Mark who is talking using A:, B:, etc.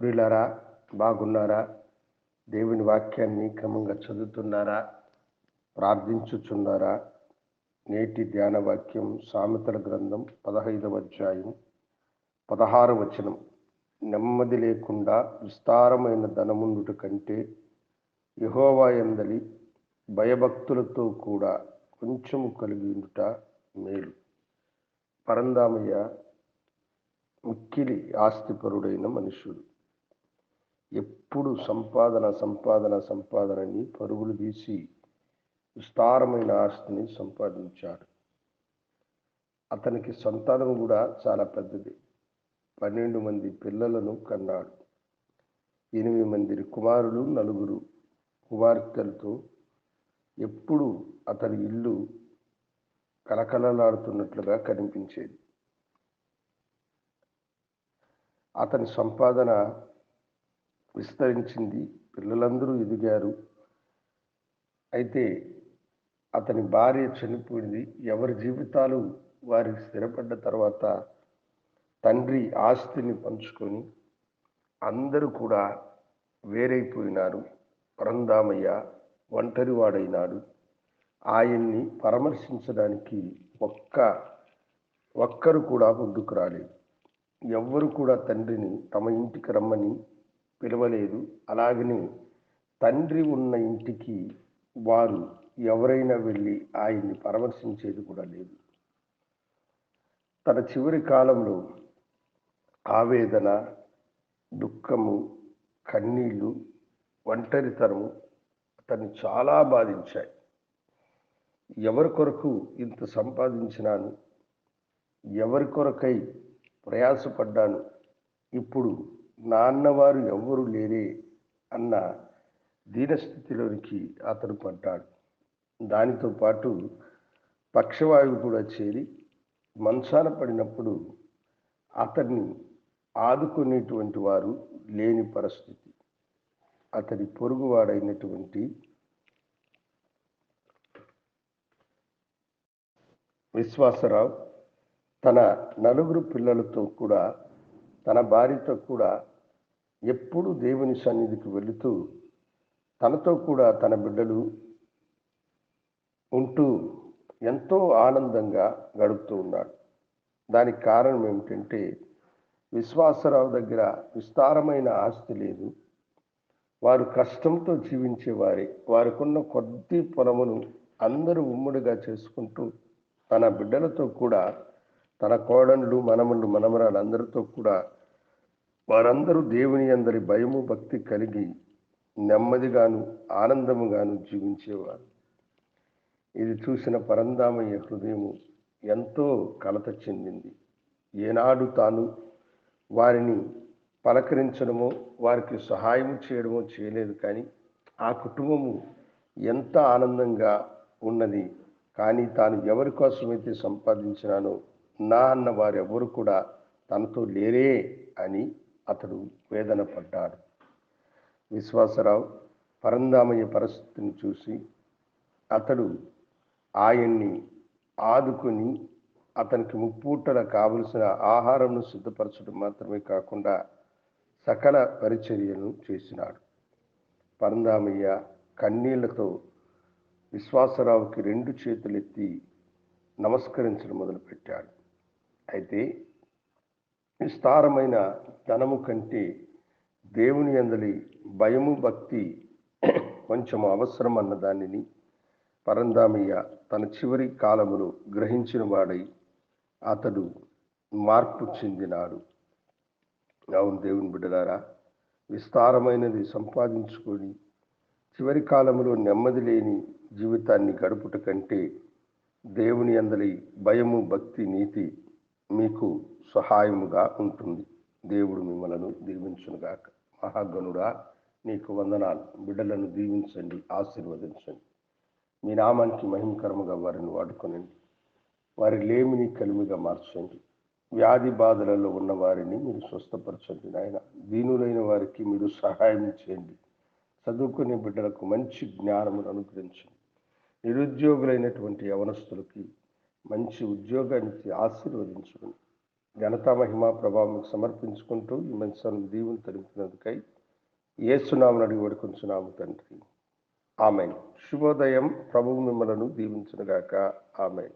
A: ప్రియులారా బాగున్నారా? దేవుని వాక్యాన్ని క్రమంగా చదువుతున్నారా? ప్రార్థించుచున్నారా? నేటి ధ్యాన వాక్యం సామెతల గ్రంథం పదహైదవ అధ్యాయం పదహారు వచనం. నెమ్మది లేకుండా విస్తారమైన ధనముండుట కంటే యహోవా ఎందలి భయభక్తులతో కూడా కొంచెము కలిగి ఉండుట మేలు. పరందామయ్య మిక్కిలి ఆస్తిపరుడైన మనుషుడు ఎప్పుడు సంపాదన సంపాదన సంపాదనని పరుగులు తీసి విస్తారమైన ఆస్తిని సంపాదించాడు. అతనికి సంతానం కూడా చాలా పెద్దది. పన్నెండు మంది పిల్లలను కన్నాడు. ఎనిమిది మంది కుమారులు నలుగురు కుమార్తెలతో ఎప్పుడు అతని ఇల్లు కలకలలాడుతున్నట్లుగా కనిపించేది. అతని సంపాదన విస్తరించింది. పిల్లలందరూ ఎదిగారు. అయితే అతని భార్య చనిపోయింది. ఎవరి జీవితాలు వారికి స్థిరపడ్డ తర్వాత తండ్రి ఆస్తిని పంచుకొని అందరూ కూడా వేరైపోయినారు. పరందామయ్య ఒంటరివాడైనాడు. ఆయన్ని పరామర్శించడానికి ఒక్క ఒక్కరు కూడా ముందుకు రాలేదు. ఎవ్వరు కూడా తండ్రిని తమ ఇంటికి రమ్మని పిలవలేదు. అలాగని తండ్రి ఉన్న ఇంటికి వారు ఎవరైనా వెళ్ళి ఆయన్ని పరామర్శించేది కూడా లేదు. తన చివరి కాలంలో ఆవేదన దుఃఖము కన్నీళ్ళు ఒంటరితనము అతన్ని చాలా బాధించాయి. ఎవరి కొరకు ఇంత సంపాదించినాను? ఎవరి కొరకై ప్రయాసపడ్డాను? ఇప్పుడు నాన్నవారు ఎవ్వరూ లేరే అన్న దీనస్థితిలోనికి అతను పడ్డాడు. దానితో పాటు పక్షవాయువు కూడా చేరి మంచాన పడినప్పుడు అతన్ని ఆదుకునేటువంటి వారు లేని పరిస్థితి. అతడి పొరుగువాడైనటువంటి విశ్వాసరావు తన నలుగురు పిల్లలతో కూడా తన భార్యతో కూడా ఎప్పుడు దేవుని సన్నిధికి వెళుతూ తనతో కూడా తన బిడ్డలు ఉంటూ ఎంతో ఆనందంగా గడుపుతూ ఉన్నాడు. దానికి కారణం ఏమిటంటే విశ్వాసరావు దగ్గర విస్తారమైన ఆస్తి లేదు. వారు కష్టంతో జీవించేవారే. వారికున్న కొద్ది పొలమును అందరూ ఉమ్మడిగా చేసుకుంటూ తన బిడ్డలతో కూడా తన కోడళ్ళు మనములు మనమరాలు అందరితో కూడా వారందరూ దేవుని అందరి భయము భక్తి కలిగి నెమ్మదిగాను ఆనందముగాను జీవించేవారు. ఇది చూసిన పరందామయ్య హృదయము ఎంతో కలత చెందింది. ఏనాడు తాను వారిని పలకరించడమో వారికి సహాయం చేయడమో చేయలేదు కానీ ఆ కుటుంబము ఎంత ఆనందంగా ఉన్నది. కానీ తాను ఎవరి కోసమైతే సంపాదించినానో నా అన్న వారెవరు కూడా తనతో లేరే అని అతడు వేదన పడ్డాడు విశ్వాసరావు పరందామయ్య పరిస్థితిని చూసి అతడు ఆయన్ని ఆదుకొని అతనికి ముప్పూటల కావలసిన ఆహారంను సిద్ధపరచడం మాత్రమే కాకుండా సకల పరిచర్యను చేసినాడు. పరందామయ్య కన్నీళ్ళతో విశ్వాసరావుకి రెండు చేతులెత్తి నమస్కరించడం మొదలుపెట్టాడు. అయితే విస్తారమైన ధనము కంటే దేవుని అందలి భయము భక్తి కొంచెం అవసరం అన్న దానిని పరందామయ్య తన చివరి కాలములో గ్రహించిన వాడై అతడు మార్పు చెందినాడు. అవును దేవుని బిడ్డలారా విస్తారమైనది సంపాదించుకొని చివరి కాలంలో నెమ్మది లేని జీవితాన్ని గడుపుట కంటే దేవుని అందలి భయము భక్తి నీతి మీకు సహాయముగా ఉంటుంది. దేవుడు మిమ్మలను దీవించునుగాక. మహాగణుడా నీకు వందనాలు. బిడ్డలను దీవించండి ఆశీర్వదించండి. మీ నామానికి మహిమకరముగా వారిని వాడుకొనండి. వారి లేమిని కలిమిగా మార్చండి. వ్యాధి బాధలలో ఉన్న వారిని మీరు స్వస్థపరచండి నాయన. దీనులైన వారికి మీరు సహాయం చేయండి. చదువుకునే బిడ్డలకు మంచి జ్ఞానమును అనుగ్రహించండి. నిరుద్యోగులైనటువంటి యవనస్తులకి మంచి ఉద్యోగానికి ఆశీర్వదించుకుని ఘనతా మహిమ ప్రభావం సమర్పించుకుంటూ ఈ మంచి దీవులు తెలుపుతున్నందుకై ఏసునామని అడిగి వేడుకొంచున్నాము తండ్రి. ఆమెన్. శుభోదయం ప్రభువు మిమ్మలను దీవించునుగాక. ఆమెన్.